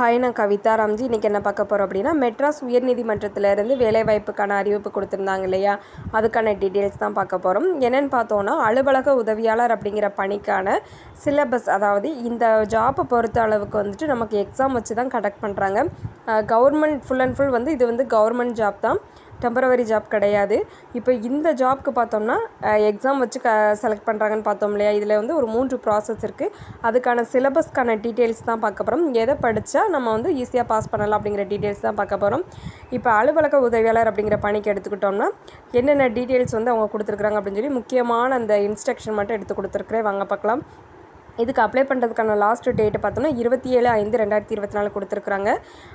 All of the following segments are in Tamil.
ஹாய் நான் கவிதா ராம்ஜி. இன்றைக்கி என்ன பார்க்க போகிறோம் அப்படின்னா மெட்ராஸ் உயர்நீதிமன்றத்திலேருந்து வேலைவாய்ப்புக்கான அறிவிப்பு கொடுத்துருந்தாங்க இல்லையா? அதுக்கான டீட்டெயில்ஸ் தான் பார்க்க போகிறோம் என்னென்னு பார்த்தோன்னா அலுவலக உதவியாளர் அப்படிங்கிற பணிக்கான சிலபஸ் அதாவது இந்த ஜாப்பை பொறுத்த அளவுக்கு வந்துட்டு நமக்கு எக்ஸாம் வச்சு தான் கண்டக்ட் பண்ணுறாங்க கவர்மெண்ட் ஃபுல் அண்ட் ஃபுல் வந்து இது வந்து கவர்மெண்ட் ஜாப் தான். டெம்பரவரி ஜாப் கிடையாது. இப்போ இந்த ஜாப்க்கு பார்த்தோம்னா எக்ஸாம் வச்சு க செலக்ட் பண்ணுறாங்கன்னு பார்த்தோம் இல்லையா? இதில் வந்து ஒரு மூன்று ப்ராசஸ் இருக்குது அதுக்கான சிலபஸ்க்கான டீட்டெயில்ஸ் தான் பார்க்க போகிறோம் எதை படித்தா நம்ம வந்து ஈஸியாக பாஸ் பண்ணலாம் அப்படிங்கிற டீட்டெயில்ஸ் தான் பார்க்க போகிறோம் இப்போ அலுவலக உதவியாளர் அப்படிங்கிற பணிக்கு எடுத்துக்கிட்டோம்னா என்னென்ன டீட்டெயில்ஸ் வந்து அவங்க கொடுத்துருக்குறாங்க அப்படின்னு சொல்லி முக்கியமான அந்த இன்ஸ்ட்ரக்ஷன் மட்டும் எடுத்து கொடுத்துருக்குறேன். வாங்க பார்க்கலாம். இதுக்கு அப்ளை பண்ணுறதுக்கான லாஸ்ட் டேட்டு பார்த்தோம்னா இருபத்தி ஏழு ஐந்து ரெண்டாயிரத்தி இருபத்தி நாலு கொடுத்துருக்குறாங்க.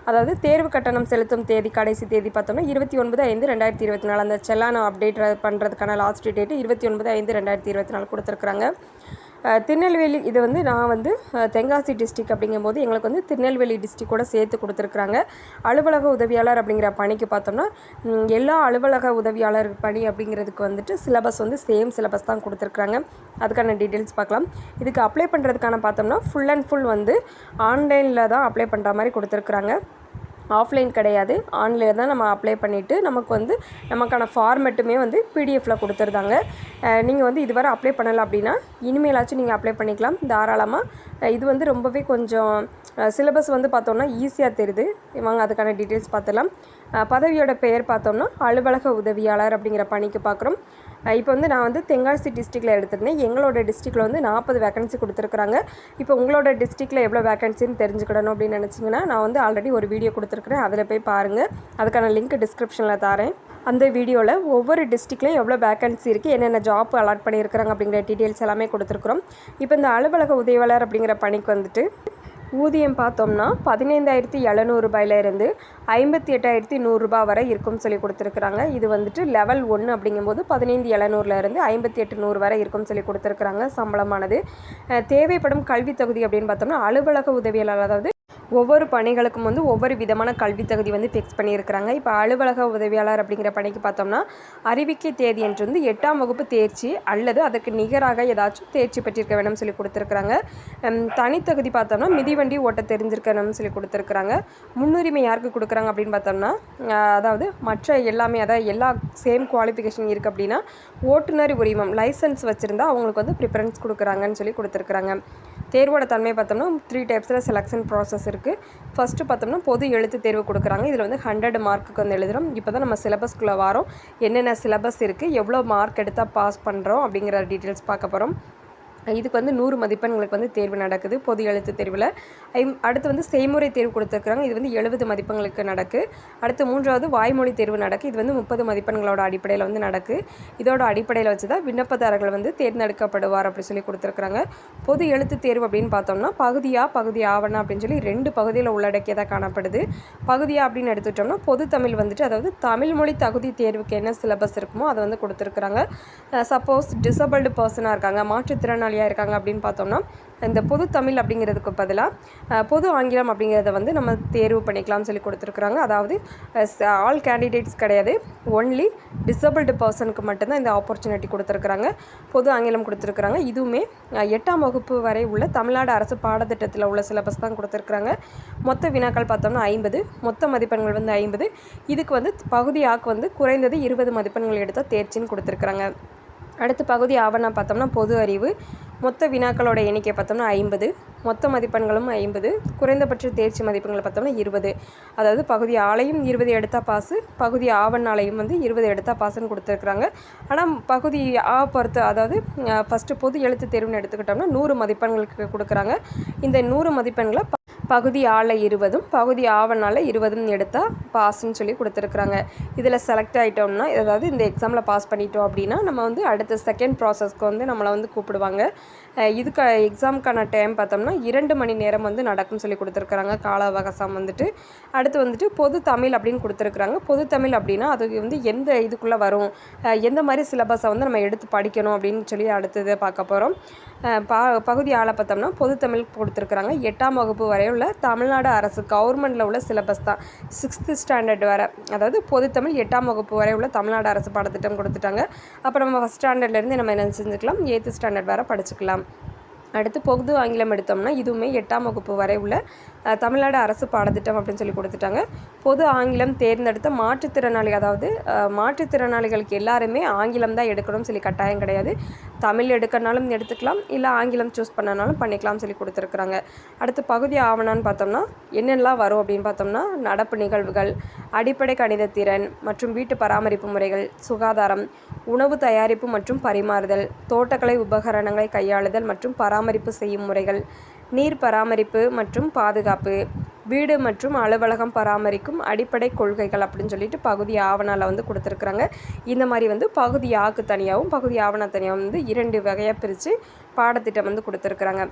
அதாவது தேர்வு கட்டணம் செலுத்தும் தேதி கடைசி தேதி பார்த்தோம்னா இருபத்தி ஒன்பது ஐந்து ரெண்டாயிரத்தி இருபத்தி நாலு. அந்த செல்லான அப்டேட் பண்ணுறதுக்கான லாஸ்ட் டேட்டு இருபத்தி ஒன்பது ஐந்து ரெண்டாயிரத்தி இருபத்தி நாலு கொடுத்துருக்குறாங்க. திருநெல்வேலி இது வந்து நான் வந்து தென்காசி டிஸ்ட்ரிக் அப்படிங்கும்போது எங்களுக்கு வந்து திருநெல்வேலி டிஸ்ட்ரிக்டோட சேர்த்து கொடுத்துருக்குறாங்க. அலுவலக உதவியாளர் அப்படிங்கிற பணிக்கு பார்த்தோம்னா எல்லா அலுவலக உதவியாளர் பணி அப்படிங்கிறதுக்கு வந்துட்டு சிலபஸ் வந்து சேம் சிலபஸ் தான் கொடுத்துருக்குறாங்க. அதுக்கான டீட்டெயில்ஸ் பார்க்கலாம். இதுக்கு அப்ளை பண்ணுறதுக்கான பார்த்தோம்னா ஃபுல் அண்ட் ஃபுல் வந்து ஆன்லைனில் தான் அப்ளை பண்ணுற மாதிரி கொடுத்துருக்குறாங்க. ஆஃப்லைன் கிடையாது. ஆன்லைனில் தான் நம்ம அப்ளை பண்ணிவிட்டு நமக்கு வந்து நமக்கான ஃபார்மெட்டுமே வந்து பிடிஎஃப்பில் கொடுத்துருந்தாங்க. நீங்கள் வந்து இதுவரை அப்ளை பண்ணலை அப்படின்னா இனிமேலாச்சும் நீங்கள் அப்ளை பண்ணிக்கலாம். தாராளமாக இது வந்து ரொம்பவே கொஞ்சம் சிலபஸ் வந்து பார்த்தோம்னா ஈஸியாக தெரியுது. வாங்க அதுக்கான டீட்டெயில்ஸ் பார்த்துலாம் பதவியோட பெயர் பார்த்தோம்னா அலுவலக உதவியாளர் அப்படிங்கிற பணிக்கு பார்க்குறோம். இப்போ வந்து நான் வந்து தென்காசி டிஸ்ட்ரிக்டில் எடுத்திருந்தேன். எங்களோட டிஸ்ட்ரிக்டில் வந்து நாற்பது வேகன்சி கொடுத்துருக்குறாங்க. இப்போ உங்களோட டிஸ்ட்ரிக்டில் எவ்வளோ வேகன்சின்னு தெரிஞ்சுக்கிடணும் அப்படின்னு நினச்சிங்கன்னா நான் வந்து ஆல்ரெடி ஒரு வீடியோ கொடுத்துருக்குறேன். அதில் போய் பாருங்கள் அதுக்கான லிங்க் டிஸ்கிரிப்ஷனில் தரேன். அந்த வீடியோவில் ஒவ்வொரு டிஸ்ட்ரிக்ட்லேயும் எவ்வளோ வேகன்சி இருக்குது என்னென்ன ஜாப் அலாட் பண்ணியிருக்கிறாங்க அப்படிங்கிற டீட்டெயில்ஸ் எல்லாமே கொடுத்துருக்குறோம். இப்போ இந்த அலுவலக உதவியாளர் அப்படிங்கிற பணிக்கு வந்துட்டு ஊதியம் பார்த்தோம்னா பதினைந்தாயிரத்தி எழுநூறுபாயிலேருந்து ஐம்பத்தி எட்டாயிரத்தி நூறுரூபா வரை இருக்கும்னு சொல்லி கொடுத்துருக்குறாங்க. இது வந்துட்டு லெவல் ஒன்று அப்படிங்கும்போது பதினைந்து எழுநூறுலேருந்து ஐம்பத்தி எட்டு நூறு வரை இருக்கும்னு சொல்லி கொடுத்துருக்குறாங்க சம்பளமானது. தேவைப்படும் கல்வி தகுதி அப்படின்னு பார்த்தோம்னா அலுவலக உதவியாளர் அதாவது ஒவ்வொரு பணிகளுக்கும் வந்து ஒவ்வொரு விதமான கல்வி தகுதி வந்து ஃபிக்ஸ் பண்ணியிருக்கிறாங்க. இப்போ அலுவலக உதவியாளர் அப்படிங்கிற பணிக்கு பார்த்தோம்னா அறிவிக்கை தேதி என்று வந்து எட்டாம் வகுப்பு தேர்ச்சி அல்லது அதற்கு நிகராக ஏதாச்சும் தேர்ச்சி பெற்றிருக்க வேணும்னு சொல்லி கொடுத்துருக்குறாங்க. தனித்தகுதி பார்த்தோம்னா மிதிவண்டி ஓட்ட தெரிஞ்சிருக்கணும்னு சொல்லி கொடுத்துருக்குறாங்க. முன்னுரிமை யாருக்கு கொடுக்குறாங்க அப்படின்னு பார்த்தோம்னா அதாவது மற்ற எல்லாமே அதாவது எல்லா சேம் குவாலிஃபிகேஷன் இருக்குது அப்படின்னா ஓட்டுநர் உரிமம் லைசன்ஸ் வச்சுருந்தா அவங்களுக்கு வந்து ப்ரிஃபரன்ஸ் கொடுக்குறாங்கன்னு சொல்லி கொடுத்துருக்குறாங்க. தேர்வோட தன்மை பார்த்தோம்னா த்ரீ டைப்ஸில் செலெக்ஷன் ப்ராசஸ் இருக்குது ஃபஸ்ட்டு பார்த்தோம்னா பொது எழுத்து தேர்வு கொடுக்குறாங்க. இதில் வந்து ஹண்ட்ரட் மார்க்குக்கு வந்து எழுதுகிறோம் இப்போ தான் நம்ம சிலபஸ்க்குள்ளே வரோம். என்னென்ன சிலபஸ் இருக்குது எவ்வளோ மார்க் எடுத்தால் பாஸ் பண்ணுறோம் அப்படிங்கிற டீட்டெயில்ஸ் பார்க்க போகிறோம் இதுக்கு வந்து நூறு மதிப்பெண்களுக்கு வந்து தேர்வு நடக்குது. பொது எழுத்து தேர்வில். அடுத்து வந்து செய்முறை தேர்வு கொடுத்துருக்குறாங்க. இது வந்து எழுபது மதிப்பெண்களுக்கு நடக்கு. அடுத்து மூன்றாவது வாய்மொழி தேர்வு நடக்கு. இது வந்து முப்பது மதிப்பெண்களோட அடிப்படையில் வந்து நடக்கு. இதோட அடிப்படையில் வச்சு தான் விண்ணப்பதாரர்கள் வந்து தேர்ந்தெடுக்கப்படுவார் அப்படி சொல்லி கொடுத்துருக்குறாங்க. பொது எழுத்து தேர்வு அப்படின்னு பார்த்தோம்னா பகுதியாக பகுதி ஆவணம் அப்படின்னு சொல்லி ரெண்டு பகுதியில் உள்ளடக்கியதாக காணப்படுது. பகுதியாக அப்படின்னு எடுத்துட்டோம்னா பொது தமிழ் வந்துட்டு அதாவது தமிழ் மொழி தகுதி தேர்வுக்கு என்ன சிலபஸ் இருக்குமோ அதை வந்து கொடுத்துருக்குறாங்க. சப்போஸ் டிசபிள்டு பர்சனாக இருக்காங்க. மாற்றுத்திறனாளி மாற்றுத்திறனாளியாக இருக்காங்க அப்படின்னு பார்த்தோம்னா இந்த பொது தமிழ் அப்படிங்கிறதுக்கு பதிலாக பொது ஆங்கிலம் அப்படிங்கிறத வந்து நம்ம தேர்வு பண்ணிக்கலாம்னு சொல்லி கொடுத்துருக்குறாங்க. அதாவது ஆல் கேண்டிடேட்ஸ் கிடையாது. ஒன்லி டிசபிள்டு பர்சனுக்கு மட்டும்தான் இந்த ஆப்பர்ச்சுனிட்டி கொடுத்துருக்குறாங்க. பொது ஆங்கிலம் கொடுத்துருக்குறாங்க. இதுவுமே எட்டாம் வகுப்பு வரை உள்ள தமிழ்நாடு அரசு பாடத்திட்டத்தில் உள்ள சிலபஸ் தான் கொடுத்துருக்குறாங்க. மொத்த வினாக்கள் பார்த்தோம்னா ஐம்பது மொத்த மதிப்பெண்கள் வந்து ஐம்பது. இதுக்கு வந்து பகுதி ஆக்கு வந்து குறைந்தது இருபது மதிப்பெண்கள் எடுத்தால் தேர்ச்சின்னு கொடுத்துருக்குறாங்க. அடுத்து பகுதி ஆவணம் பார்த்தோம்னா பொது அறிவு மொத்த வினாக்களோட எண்ணிக்கை பார்த்தோம்னா ஐம்பது மொத்த மதிப்பெண்களும் ஐம்பது குறைந்தபட்ச தேர்ச்சி மதிப்பெண்களை பார்த்தோம்னா இருபது. அதாவது பகுதி ஆலையும் இருபது எடுத்தால் பாஸு பகுதி ஆவணாலையும் வந்து இருபது எடுத்தால் பாஸுன்னு கொடுத்துருக்குறாங்க. ஆனால் பகுதி ஆ பொறுத்து அதாவது ஃபஸ்ட்டு பொது எழுத்து தேர்வுன்னு எடுத்துக்கிட்டோம்னா நூறு மதிப்பெண்களுக்கு கொடுக்குறாங்க. இந்த நூறு மதிப்பெண்களை பகுதி ஆள இருபதும் பகுதி ஆவனால இருபதும் எடுத்தால் பாஸ்ன்னு சொல்லி கொடுத்துருக்குறாங்க. இதில் செலக்ட் ஆகிட்டோம்னா அதாவது இந்த எக்ஸாமில் பாஸ் பண்ணிட்டோம் அப்படின்னா நம்ம வந்து அடுத்த செகண்ட் ப்ராசஸ்க்கு வந்து நம்மளை வந்து கூப்பிடுவாங்க. இதுக்கு எக்ஸாமுக்கான டைம் பார்த்தோம்னா இரண்டு மணி நேரம் வந்து நடக்கும்னு சொல்லி கொடுத்துருக்குறாங்க. கால அவகாசம் வந்துட்டு. அடுத்து வந்துட்டு பொது தமிழ் அப்படின்னு கொடுத்துருக்குறாங்க. பொது தமிழ் அப்படின்னா அது வந்து எந்த இதுக்குள்ளே வரும்? எந்த மாதிரி சிலபஸை வந்து நம்ம எடுத்து படிக்கணும் அப்படின்னு சொல்லி அடுத்தது பார்க்க போகிறோம் பா பகுதி ஆளை பார்த்தோம்னா பொது தமிழ் கொடுத்துருக்குறாங்க. எட்டாம் வகுப்பு வரை உள்ள தமிழ்நாடு அரசு கவர்மெண்ட்டில் உள்ள சிலபஸ் தான். சிக்ஸ்த்து ஸ்டாண்டர்ட் வரை அதாவது பொது தமிழ் எட்டாம் வகுப்பு வரை உள்ள தமிழ்நாடு அரசு பாடத்திட்டம் கொடுத்துட்டாங்க. அப்போ நம்ம ஃபஸ்ட் ஸ்டாண்டர்ட்லேருந்து நம்ம என்ன செஞ்சுக்கலாம்? எயித்து ஸ்டாண்டர்ட் வரை படிச்சுக்கலாம். அடுத்து பொது ஆங்கிலம் எடுத்தோம்னா இதுவுமே எட்டாம் வகுப்பு வரை உள்ள தமிழ்நாடு அரசு பாடத்திட்டம் அப்படின்னு சொல்லி கொடுத்துட்டாங்க. பொது ஆங்கிலம் தேர்ந்தெடுத்த மாற்றுத்திறனாளி அதாவது மாற்றுத்திறனாளிகளுக்கு எல்லாருமே ஆங்கிலம் தான் எடுக்கணும்னு சொல்லி கட்டாயம் கிடையாது. தமிழ் எடுக்கனாலும் எடுத்துக்கலாம் இல்லை ஆங்கிலம் சூஸ் பண்ணனாலும் பண்ணிக்கலாம்னு சொல்லி கொடுத்துருக்குறாங்க. அடுத்து பகுதி ஆவணான்னு பார்த்தோம்னா என்னென்னலாம் வரும் அப்படின்னு பார்த்தோம்னா நடப்பு நிகழ்வுகள் அடிப்படை கணித திறன் மற்றும் வீட்டு பராமரிப்பு முறைகள் சுகாதாரம் உணவு தயாரிப்பு மற்றும் பரிமாறுதல் தோட்டக்கலை உபகரணங்களை கையாளுதல் மற்றும் பராமரிப்பு செய்யும் முறைகள். நீர் பராமரிப்பு மற்றும் பாதுகாப்பு. வீடு மற்றும் அலுவலகம் பராமரிக்கும் அடிப்படை கொள்கைகள் அப்படின்னு சொல்லிட்டு பகுதி ஆவணால வந்து கொடுத்துருக்குறாங்க. இந்த மாதிரி வந்து பகுதி ஆக்கு தனியாகவும் பகுதி ஆவண தனியாகவும் வந்து இரண்டு வகையாக பிரித்து பாடத்திட்டம் வந்து கொடுத்துருக்குறாங்க.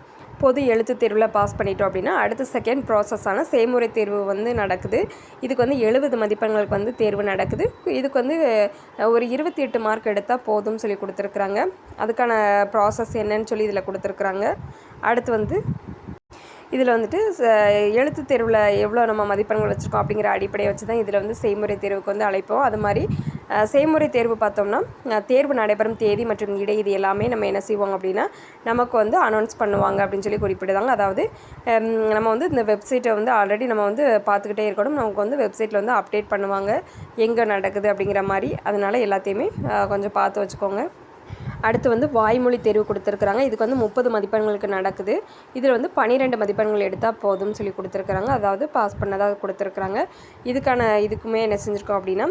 பொது எழுத்து தேர்வில் பாஸ் பண்ணிட்டோம் அப்படின்னா அடுத்த செகண்ட் ப்ராசஸான செய்முறை தேர்வு வந்து நடக்குது. இதுக்கு வந்து எழுபது மதிப்பெண்களுக்கு வந்து தேர்வு நடக்குது. இதுக்கு வந்து ஒரு இருபத்தி எட்டு மார்க் எடுத்தால் போதும்னு சொல்லி கொடுத்துருக்குறாங்க. அதுக்கான ப்ராசஸ் என்னன்னு சொல்லி இதில் கொடுத்துருக்குறாங்க. அடுத்து வந்து இதில் வந்துட்டு எழுத்து தேர்வில் எவ்வளோ நம்ம மதிப்பெண்கள் வச்சுருக்கோம் அப்படிங்கிற அடிப்படையை வச்சு தான் இதில் வந்து செய்முறை தேர்வுக்கு வந்து அழைப்போம். அது மாதிரி செய்முறை தேர்வு பார்த்தோம்னா தேர்வு நடைபெறும் தேதி மற்றும் இடை இது எல்லாமே நம்ம என்ன செய்வோம் அப்படின்னா நமக்கு வந்து அனௌன்ஸ் பண்ணுவாங்க அப்படின்னு சொல்லி குறிப்பிடுதாங்க அதாவது நம்ம வந்து இந்த வெப்சைட்டை வந்து ஆல்ரெடி நம்ம வந்து பார்த்துக்கிட்டே இருக்கணும். நமக்கு வந்து வெப்சைட்டில் வந்து அப்டேட் பண்ணுவாங்க. எங்கே நடக்குது அப்படிங்கிற மாதிரி. அதனால் எல்லாத்தையுமே கொஞ்சம் பார்த்து வச்சுக்கோங்க. அடுத்து வந்து வாய்மொழி தேர்வு கொடுத்துருக்குறாங்க. இதுக்கு வந்து முப்பது மதிப்பெண்களுக்கு நடக்குது. இதில் வந்து பன்னிரெண்டு மதிப்பெண்கள் எடுத்தால் போதும்னு சொல்லி கொடுத்துருக்குறாங்க. அதாவது பாஸ் பண்ணதாக கொடுத்துருக்குறாங்க. இதுக்கான இதுக்குமே என்ன செஞ்சுருக்கோம் அப்படின்னா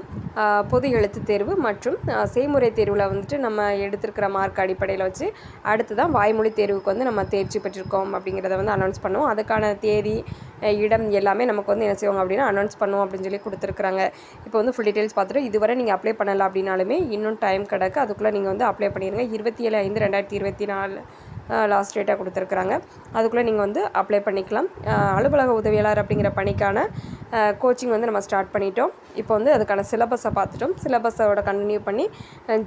பொது எழுத்து தேர்வு மற்றும் செய்முறை தேர்வில் வந்துட்டு நம்ம எடுத்திருக்கிற மார்க் அடிப்படையில் வச்சு அடுத்து தான் வாய்மொழி தேர்வுக்கு வந்து நம்ம தேர்ச்சி பெற்றிருக்கோம் அப்படிங்கிறத வந்து அனௌன்ஸ் பண்ணுவோம். அதுக்கான தேதி இடம் எல்லாமே நமக்கு வந்து என்ன செய்வாங்க அப்படின்னா அனௌன்ஸ் பண்ணுவோம் அப்படின்னு சொல்லி கொடுத்துருக்குறாங்க. இப்போ வந்து ஃபுல் டீட்டெயில்ஸ் பார்த்துட்டு இதுவரை நீங்கள் அப்ளை பண்ணலை அப்படின்னாலுமே இன்னும் டைம் கிடக்கு. அதுக்குள்ளே நீங்கள் வந்து அப்ளை பண்ணிடுங்க. இருபத்தி ஏழு ஐந்து ரெண்டாயிரத்தி இருபத்தி நாலு லாஸ்ட் டேட்டாக கொடுத்துருக்குறாங்க. அதுக்குள்ளே நீங்கள் வந்து அப்ளை பண்ணிக்கலாம். அலுவலக உதவியாளர் அப்படிங்கிற பணிக்கான கோச்சிங் வந்து நம்ம ஸ்டார்ட் பண்ணிட்டோம். இப்போ வந்து அதுக்கான சிலபஸை பார்த்துட்டோம். சிலபஸோட கண்டினியூ பண்ணி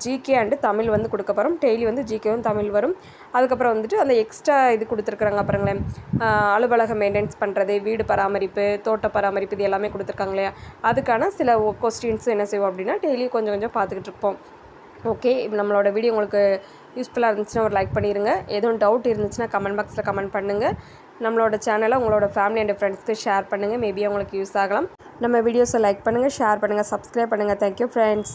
ஜிகே அண்டு தமிழ் வந்து கொடுக்க போகிறோம் டெய்லி வந்து ஜிகேவும் தமிழ் வரும். அதுக்கப்புறம் வந்துட்டு அந்த எக்ஸ்ட்ரா இது கொடுத்துருக்குறாங்க அப்புறங்களேன் அலுவலக அலுவலகம் மெயின்டைன்ஸ் பண்ணுறது வீடு பராமரிப்பு தோட்ட பராமரிப்பு இது எல்லாமே கொடுத்துருக்காங்க இல்லையா? அதுக்கான சில கொஸ்டின்ஸும் என்ன செய்வோம் அப்படின்னா டெய்லி கொஞ்சம் கொஞ்சம் பார்த்துக்கிட்டு இருப்போம். ஓகே நம்மளோட வீடியோ உங்களுக்கு யூஸ்ஃபுல்லாக இருந்துச்சுன்னா ஒரு லைக் பண்ணிடுங்க எதுவும் டவுட் இருந்துச்சுன்னா கமெண்ட் பாக்ஸில் கமெண்ட் பண்ணுங்கள் நம்மளோட சேனலை உங்களோட ஃபேமிலி அண்ட் ஃப்ரெண்ட்ஸ்க்கு ஷேர் பண்ணுங்கள் மேபி அவங்களுக்கு யூஸ் ஆகலாம். நம்ம வீடியோஸை லைக் பண்ணுங்கள் ஷேர் பண்ணுங்கள் சப்ஸ்கிரைப் பண்ணுங்கள் தேங்க்யூ ஃப்ரெண்ட்ஸ்